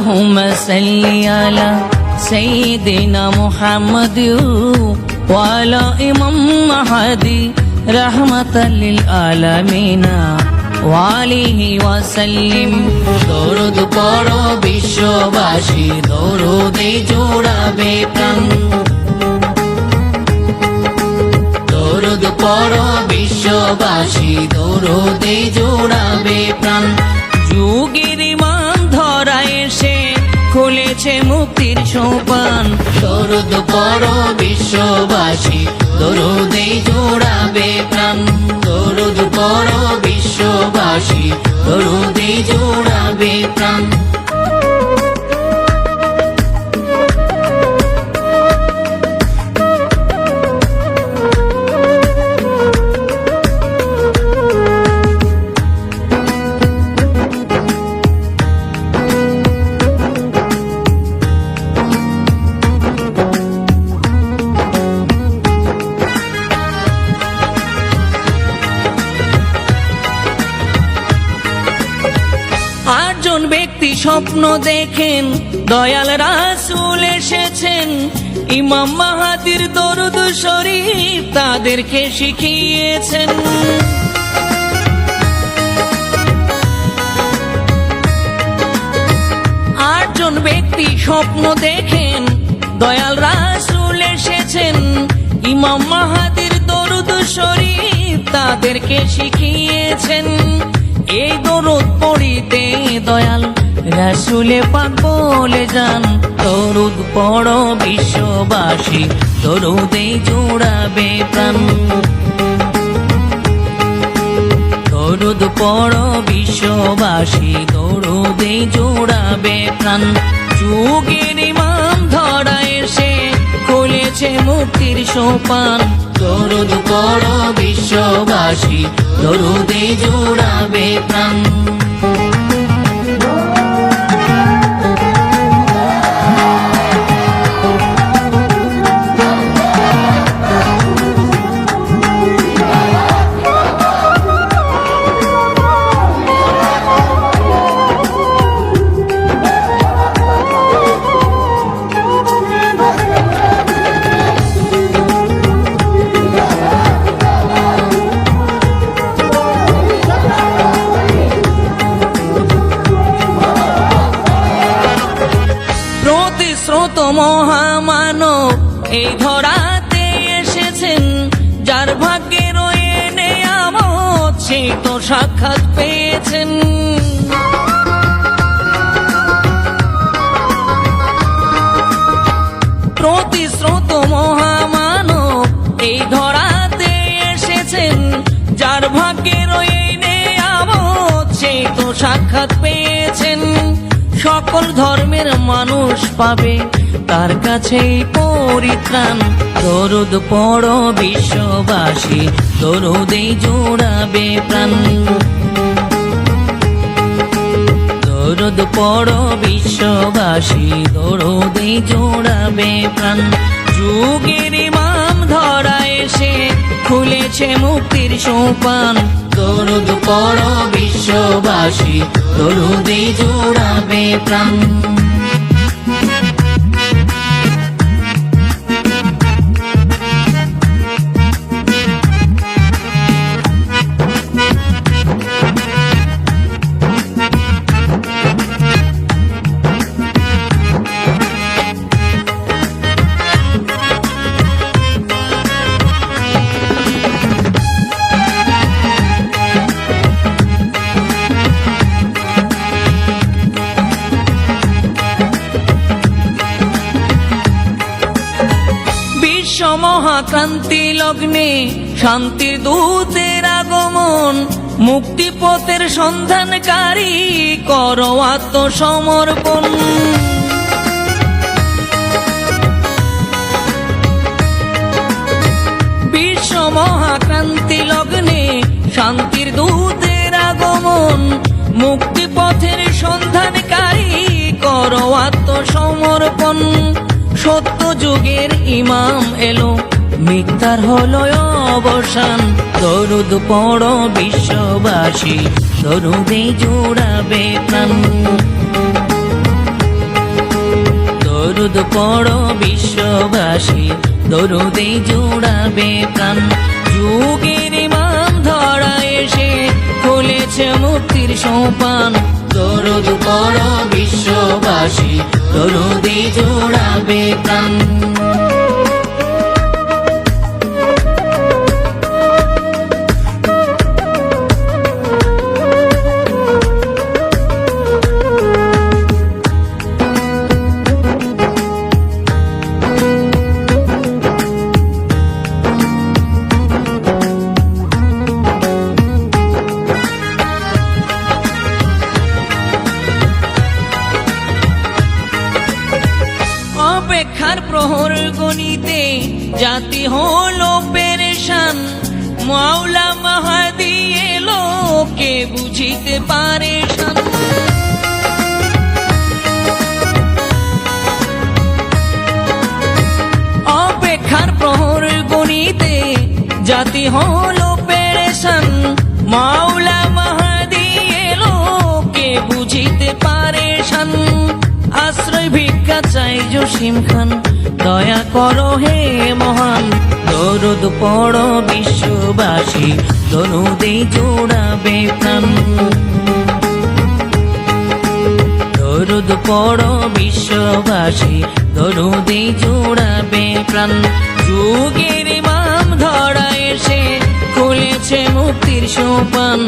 اللهم صل على سيدنا محمد وعلى إمام مهدي رحمة للعالمين وعليه وسلم দরুদ পড়ো বিশ্ববাসী দরুদে জোড়াবে প্রাণ দরুদ পড়ো বিশ্ববাসী দরুদে জোড়াবে প্রাণ যুগের মুক্তির সোপান। শরদ পর বিশ্ববাসী দরুদে জোড়াবে প্রাণ। দরুদ পর বিশ্ববাসী দরুদে জোড়াবে প্রাণ। আটজন ব্যক্তি স্বপ্ন দেখেন, দয়াল রাসুল এসেছেন। ইমাম মাহাদির দরুদ শরীফ তাদেরকে শিখিয়েছেন। আটজন ব্যক্তি স্বপ্ন দেখেন, দয়াল রাসুল এসেছেন। ইমাম মাহাদির দরুদ শরীফ তাদেরকে শিখিয়েছেন। এই দরুদ পড়িতে দয়াল, রাসুলে পাক বলে যান, দরুদ পড় বিশ্ববাসী, দরুদে জোড়াবে প্রাণ। দরুদ পড় বিশ্ববাসী, দরুদে জোড়াবে প্রাণ। যুগের ইমাম সোপান দরুদ পড়ো বিশ্ববাসী দরুদে জোড়াবে প্রাণ। এই ধরাতে এসেছেন, যার ভাগ্যে রয়ে নেয়ামত তো সাক্ষাৎ পেয়েছেন। প্রতিশ্রুত মহামানব এই ধরাতে এসেছেন, যার ভাগ্যে রয়ে নেয়ামত সেই তো সাক্ষাৎ পেয়েছেন। সকল ধর্মের মানুষ পাবে। তার কাছেই পরিত্রাণ। দরুদ পড়ো বিশ্ববাসী, দরুদেই জোড়াবে প্রাণ। দরুদ পড়ো বিশ্ববাসী, দরুদেই জোড়াবে প্রাণ। যুগের ইমাম ধরা এসে, খুলেছে মুক্তির সোপান। দরুদ পড়ো বিশ্ববাসী দরুদে জোড়াবে প্রাণ। মহাক্রান্তি লগ্নে শান্তির দূতের আগমন, মুক্তিপথের সন্ধানকারী কর আত্মসমর্পণ। বিশ্ব মহাক্রান্তি লগ্নে শান্তির দূতের আগমন, মুক্তিপথের সন্ধানকারী কর আত্মসমর্পণ। সত্য যুগের ইমাম এলো মিথ্যার হলো অবসান। দরুদ পড়ো বিশ্ববাসী, দরুদে জোড়াবে প্রাণ। দরুদ পড়ো বিশ্ববাসী, দরুদে জোড়াবে প্রাণ। যুগের ইমাম ধরা এসে খুলেছে মুক্তির সোপান। দরুদ পড়ো বিশ্ববাসী, দরুদে জোড়াবে প্রাণ। প্রহর গণিতে জাতি হলো পেরেশান। মাওলা মাহাদি এলো, কে বুঝিতে পারে অপেক্ষার প্রহর গণিতে জাতি হলো আশ্রয় ভিক্ষা চাই জসিম খান। দয়া করো হে মহান, দরুদ পড়ো বিশ্ববাসী, দরুদে জোড়াবে প্রাণ। দরুদ পড়ো বিশ্ববাসী, দরুদে জোড়াবে প্রাণ। যুগের ইমাম ধরা এসে খুলেছে মুক্তির সোপান।